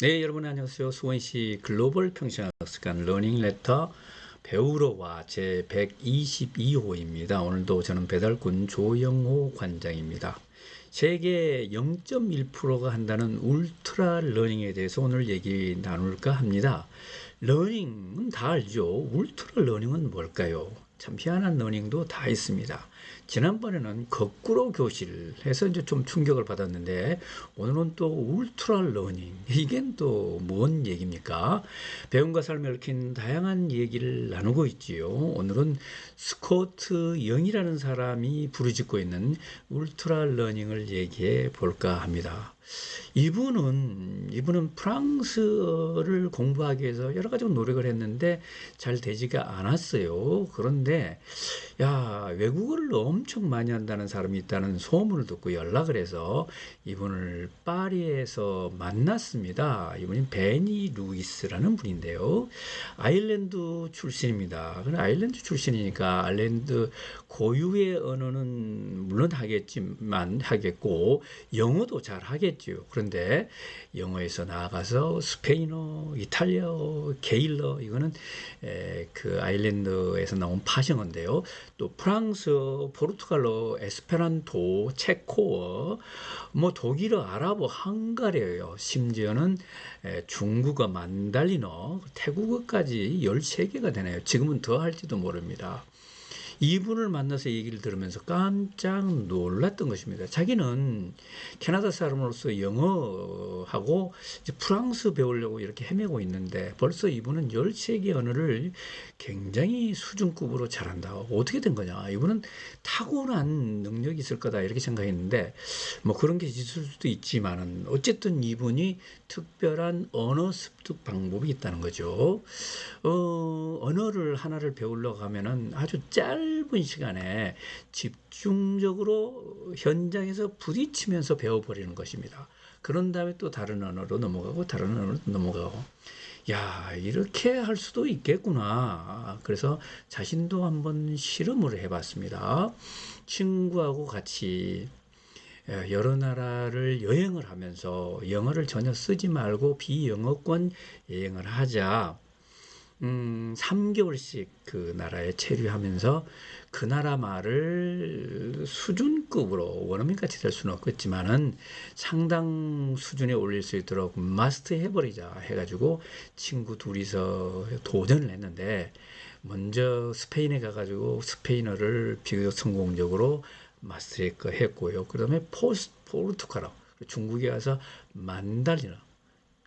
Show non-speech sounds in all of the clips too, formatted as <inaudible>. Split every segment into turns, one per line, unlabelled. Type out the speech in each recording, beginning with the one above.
네, 여러분 안녕하세요. 수원시 글로벌 평생학습관 러닝 레터 배우러와 제 122호입니다. 오늘도 저는 배달군 조영호 관장입니다. 세계 0.1%가 한다는 울트라 러닝에 대해서 오늘 얘기 나눌까 합니다. 러닝은 다 알죠. 울트라 러닝은 뭘까요? 참 희한한 러닝도 다 있습니다. 지난번에는 거꾸로 교실 해서 이제 좀 충격을 받았는데 오늘은 또 울트라 러닝 이게 또 뭔 얘기입니까? 배움과 삶에 얽힌 다양한 얘기를 나누고 있지요. 오늘은 스코트 영이라는 사람이 부르짖고 있는 울트라 러닝을 얘기해 볼까 합니다. 이분은 이분은 프랑스어를 공부하기 위해서 여러 가지 노력을 했는데 잘 되지가 않았어요. 그런데 야 외국어를 엄청 많이 한다는 사람이 있다는 소문을 듣고 연락을 해서 이분을 파리에서 만났습니다. 이분이 베니 루이스라는 분인데요. 아일랜드 출신입니다. 근데 아일랜드 출신이니까 아일랜드 고유의 언어는 물론 하겠지만 하겠고 영어도 잘 하겠 죠. 그런데 영어에서 나아가서 스페인어, 이탈리아어, 게일러 이거는 에, 그 아일랜드에서 나온 파생어인데요. 또 프랑스어, 포르투갈어, 에스페란토, 체코어, 뭐 독일어, 아랍어, 헝가리어요. 심지어는 에, 중국어, 만달리너, 태국어까지 13개가 되네요. 지금은 더 할지도 모릅니다. 이분을 만나서 얘기를 들으면서 깜짝 놀랐던 것입니다. 자기는 캐나다 사람으로서 영어하고 프랑스 배우려고 이렇게 헤매고 있는데 벌써 이분은 13개 언어를 굉장히 수준급으로 잘한다. 어떻게 된 거냐? 이분은 타고난 능력이 있을 거다. 이렇게 생각했는데 뭐 그런 게 있을 수도 있지만은 어쨌든 이분이 특별한 언어 습득 방법이 있다는 거죠. 어, 언어를 하나를 배우려고 하면은 아주 짧은 시간에 집중적으로 현장에서 부딪히면서 배워버리는 것입니다. 그런 다음에 또 다른 언어로 넘어가고 다른 언어로 넘어가고. 야, 이렇게 할 수도 있겠구나. 그래서 자신도 한번 실험을 해봤습니다. 친구하고 같이 예, 여러 나라를 여행을 하면서 영어를 전혀 쓰지 말고 비영어권 여행을 하자. 음, 3개월씩 그 나라에 체류하면서 그 나라 말을 수준급으로 원어민같이 될 수는 없겠지만은 상당 수준에 올릴 수 있도록 마스터 해버리자 해가지고 친구 둘이서 도전을 했는데 먼저 스페인에 가가지고 스페인어를 비교적 성공적으로 마스터 했고요. 그 다음에 포르투갈어, 중국에 가서 만달리너,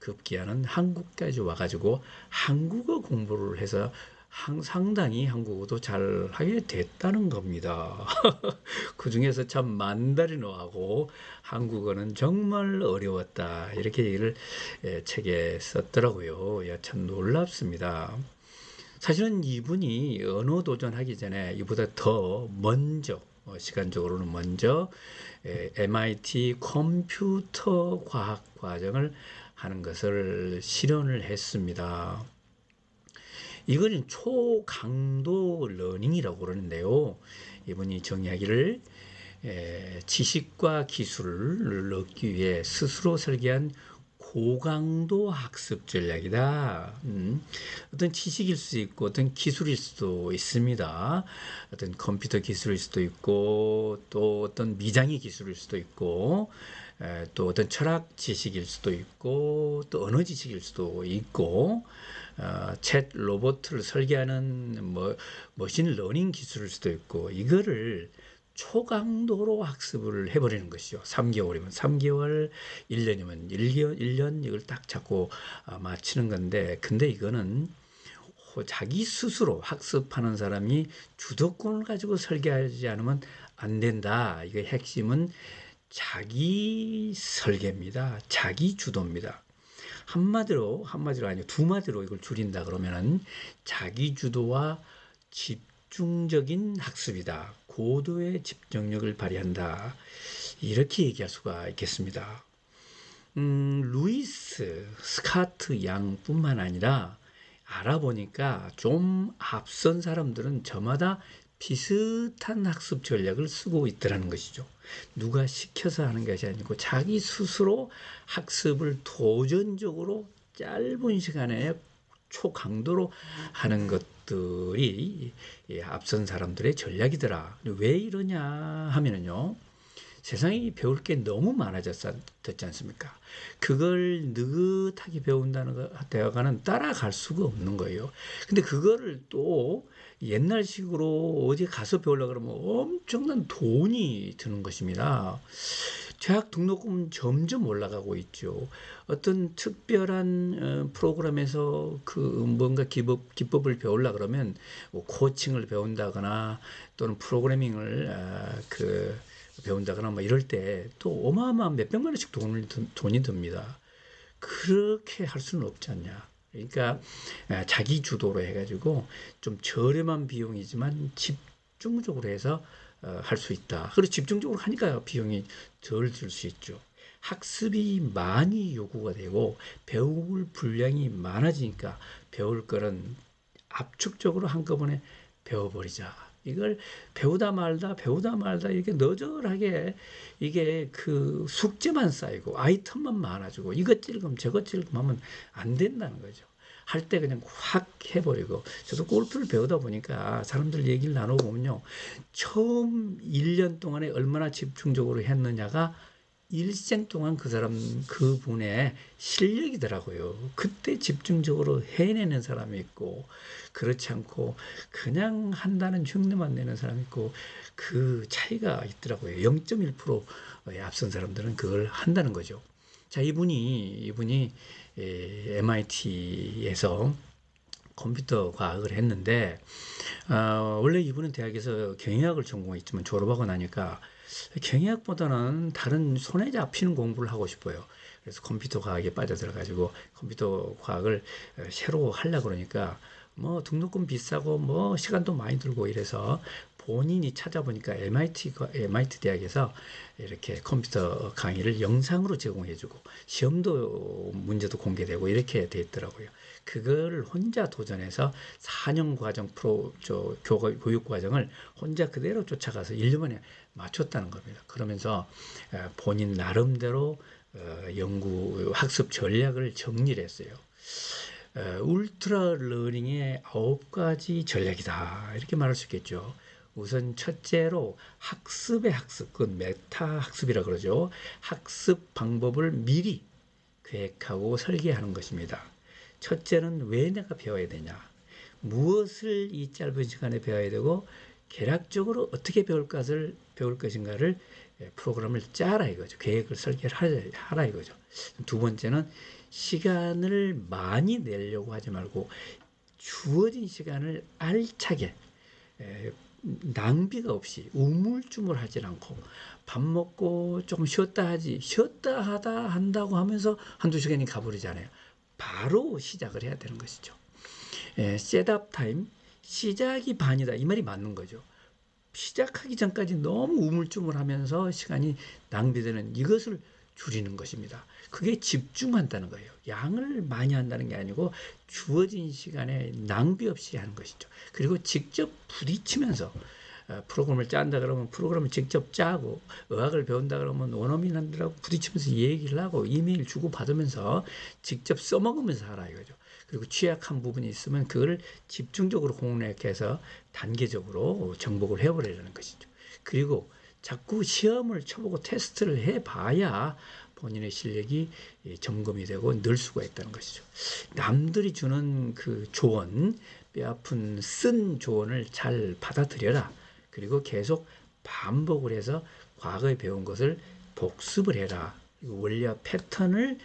급기야는 한국까지 와가지고 한국어 공부를 해서 한, 상당히 한국어도 잘 하게 됐다는 겁니다. <laughs> 그 중에서 참 만다리노하고 한국어는 정말 어려웠다. 이렇게 얘기를 예, 책에 썼더라고요. 야, 참 놀랍습니다. 사실은 이분이 언어 도전하기 전에 이보다 더 먼저 어, 시간적으로는 먼저 에, MIT 컴퓨터 과학 과정을 하는 것을 실현을 했습니다. 이거는 초강도 러닝이라고 그러는데요. 이분이 정의하기를 에, 지식과 기술을 얻기 위해 스스로 설계한 고강도 학습 전략이다. 음, 어떤 지식일 수 있고 어떤 기술일 수도 있습니다. 어떤 컴퓨터 기술일 수도 있고 또 어떤 미장의 기술일 수도 있고 에, 또 어떤 철학 지식일 수도 있고 또 언어 지식일 수도 있고 어, 챗 로봇을 설계하는 뭐 머신 러닝 기술일 수도 있고 이거를 초강도로 학습을 해버리는 것이죠. 3개월이면 3개월, 1년이면 1년, 1년 이걸 딱 잡고 아, 맞히는 건데, 근데 이거는 자기 스스로 학습하는 사람이 주도권을 가지고 설계하지 않으면 안 된다. 이게 핵심은 자기 설계입니다. 자기 주도입니다. 한마디로, 한마디로 아니고 두 마디로 이걸 줄인다 그러면은 자기 주도와 집중적인 학습이다. 고도의 집중력을 발휘한다. 이렇게 얘기할 수가 있겠습니다. 음, 루이스 스카트 양뿐만 아니라 알아보니까 좀 앞선 사람들은 저마다 비슷한 학습 전략을 쓰고 있더라는 것이죠. 누가 시켜서 하는 것이 아니고 자기 스스로 학습을 도전적으로 짧은 시간에 초강도로 하는 것들이 앞선 사람들의 전략이더라. 왜 이러냐 하면은요. 세상이 배울 게 너무 많아졌지 않습니까? 그걸 느긋하게 배운다는 대화가는 따라갈 수가 없는 거예요. 근데 그거를 또 옛날식으로 어디 가서 배우려 그러면 엄청난 돈이 드는 것입니다. 대학 등록금은 점점 올라가고 있죠. 어떤 특별한 어, 프로그램에서 그 뭔가 기법, 기법을 배우려 그러면 뭐 코칭을 배운다거나 또는 프로그래밍을 아, 그 배운다거나 뭐 이럴 때 또 어마어마한 몇백만 원씩 돈을, 돈이 듭니다. 그렇게 할 수는 없지 않냐. 그러니까 자기 주도로 해가지고 좀 저렴한 비용이지만 집중적으로 해서 어, 할수 있다. 그리고 집중적으로 하니까 비용이 덜 들 수 있죠. 학습이 많이 요구가 되고 배울 분량이 많아지니까 배울 거는 압축적으로 한꺼번에 배워버리자. 이걸 배우다 말다 배우다 말다 이렇게 너절하게 이게 그 숙제만 쌓이고 아이템만 많아지고 이것 찔금 저것 찔금 하면 안 된다는 거죠. 할 때 그냥 확 해버리고 저도 골프를 배우다 보니까 사람들 얘기를 나눠보면요. 처음 1년 동안에 얼마나 집중적으로 했느냐가 일생 동안 그 사람 그 분의 실력이더라고요. 그때 집중적으로 해내는 사람이 있고 그렇지 않고 그냥 한다는 흉내만 내는 사람이 있고 그 차이가 있더라고요. 0.1%의 앞선 사람들은 그걸 한다는 거죠. 자 이분이 이분이 MIT에서 컴퓨터 과학을 했는데 어, 원래 이분은 대학에서 경영학을 전공했지만 졸업하고 나니까 경영학보다는 다른 손에 잡히는 공부를 하고 싶어요. 그래서 컴퓨터 과학에 빠져들어 가지고 컴퓨터 과학을 어, 새로 하려 그러니까 뭐 등록금 비싸고 뭐 시간도 많이 들고 이래서 본인이 찾아보니까 MIT MIT 대학에서 이렇게 컴퓨터 강의를 영상으로 제공해주고 시험도 문제도 공개되고 이렇게 돼 있더라고요. 그걸 혼자 도전해서 4년 과정 프로 저 교육 과정을 혼자 그대로 쫓아가서 1년 만에 맞췄다는 겁니다. 그러면서 어, 본인 나름대로 어, 연구 학습 전략을 정리를 했어요. 어, 울트라 러닝의 아홉 가지 전략이다. 이렇게 말할 수 있겠죠. 우선 첫째로 학습의 학습, 그건 메타 학습이라 그러죠. 학습 방법을 미리 계획하고 설계하는 것입니다. 첫째는 왜 내가 배워야 되냐? 무엇을 이 짧은 시간에 배워야 되고 계략적으로 어떻게 배울 것을 배울 것인가를 예, 프로그램을 짜라 이거죠. 계획을 설계를 하라 이거죠. 두 번째는 시간을 많이 내려고 하지 말고 주어진 시간을 알차게 예, 낭비가 없이 우물쭈물하지 않고 밥 먹고 조금 쉬었다 하지 쉬었다 하다 한다고 하면서 한두 시간이 가버리잖아요. 바로 시작을 해야 되는 것이죠. 예, 셋업 타임 시작이 반이다 이 말이 맞는 거죠. 시작하기 전까지 너무 우물쭈물하면서 시간이 낭비되는 이것을 줄이는 것입니다. 그게 집중한다는 거예요. 양을 많이 한다는 게 아니고 주어진 시간에 낭비 없이 하는 것이죠. 그리고 직접 부딪히면서 어, 프로그램을 짠다 그러면 프로그램을 직접 짜고 의학을 배운다 그러면 원어민들하고 부딪히면서 얘기를 하고 이메일 주고 받으면서 직접 써먹으면서 하라 이거죠. 그리고 취약한 부분이 있으면 그걸 집중적으로 공략해서 단계적으로 정복을 해버리라는 것이죠. 그리고 자꾸 시험을 쳐보고 테스트를 해봐야 본인의 실력이 점검이 되고 늘 수가 있다는 것이죠. 남들이 주는 그 조언, 뼈아픈 쓴 조언을 잘 받아들여라. 그리고 계속 반복을 해서 과거에 배운 것을 복습을 해라. 원리와 패턴을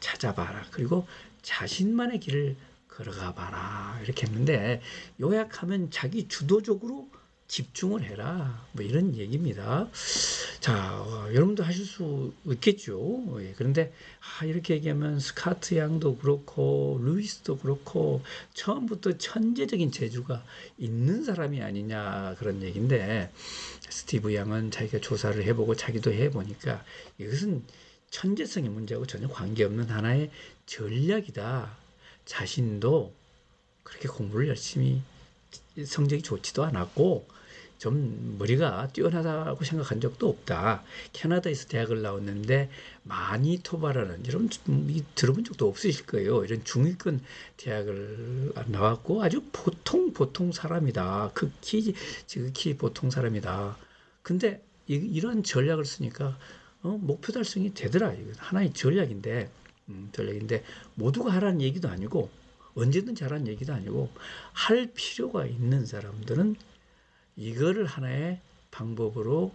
찾아봐라. 그리고 자신만의 길을 걸어가 봐라. 이렇게 했는데 요약하면 자기 주도적으로 집중을 해라. 뭐 이런 얘기입니다. 자, 어, 여러분도 하실 수 있겠죠. 예, 그런데 아, 이렇게 얘기하면 스카트 양도 그렇고 루이스도 그렇고 처음부터 천재적인 재주가 있는 사람이 아니냐 그런 얘기인데 스티브 양은 자기가 조사를 해보고 자기도 해보니까 이것은 천재성의 문제하고 전혀 관계없는 하나의 전략이다. 자신도 그렇게 공부를 열심히 성적이 좋지도 않았고 좀 머리가 뛰어나다고 생각한 적도 없다. 캐나다에서 대학을 나왔는데 마니토바라는 이런 이 들어본 적도 없으실 거예요. 이런 중위권 대학을 나왔고 아주 보통 보통 사람이다. 극히 지극히 보통 사람이다. 근데 이, 이런 전략을 쓰니까 어, 목표 달성이 되더라. 하나의 전략인데 음, 전략인데 모두가 하라는 얘기도 아니고 언제든지 하라는 얘기도 아니고 할 필요가 있는 사람들은 이거를 하나의 방법으로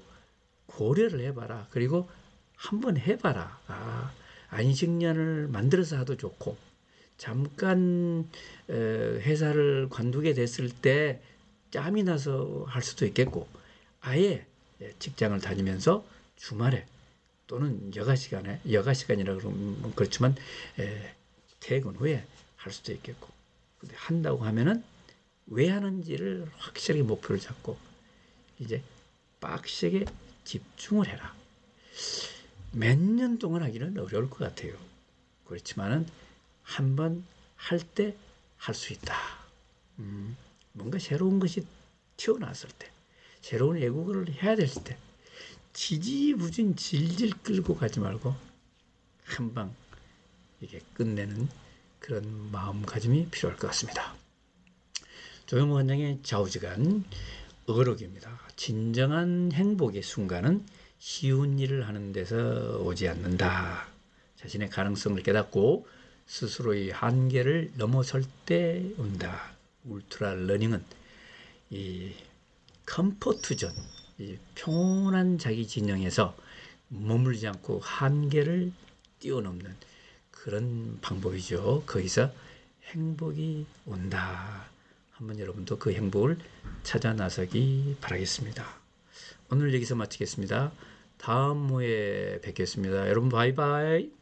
고려를 해봐라. 그리고 한번 해봐라. 아, 안식년을 만들어서 하도 좋고 잠깐 에, 회사를 관두게 됐을 때 짬이 나서 할 수도 있겠고 아예 예, 직장을 다니면서 주말에 또는 여가 시간에 여가 시간이라 그러면 그렇지만 에, 퇴근 후에 할 수도 있겠고 근데 한다고 하면은 왜 하는지를 확실하게 목표를 잡고 이제 빡세게 집중을 해라. 몇 년 동안 하기는 어려울 것 같아요. 그렇지만은 한 번 할 때 할 수 있다. 음, 뭔가 새로운 것이 튀어나왔을 때, 새로운 애국을 해야 될 때, 지지부진 질질 끌고 가지 말고 한방 이게 끝내는 그런 마음가짐이 필요할 것 같습니다. 조영호 원장의 좌우지간 어록입니다. 진정한 행복의 순간은 쉬운 일을 하는 데서 오지 않는다. 자신의 가능성을 깨닫고 스스로의 한계를 넘어설 때 온다. 울트라 러닝은 이 컴포트 존, 이 평온한 자기 진영에서 머물지 않고 한계를 뛰어넘는 그런 방법이죠. 거기서 행복이 온다. 한번 여러분도 그 행복을 찾아 나서기 바라겠습니다. 오늘 여기서 마치겠습니다. 다음 후에 뵙겠습니다. 여러분 바이바이.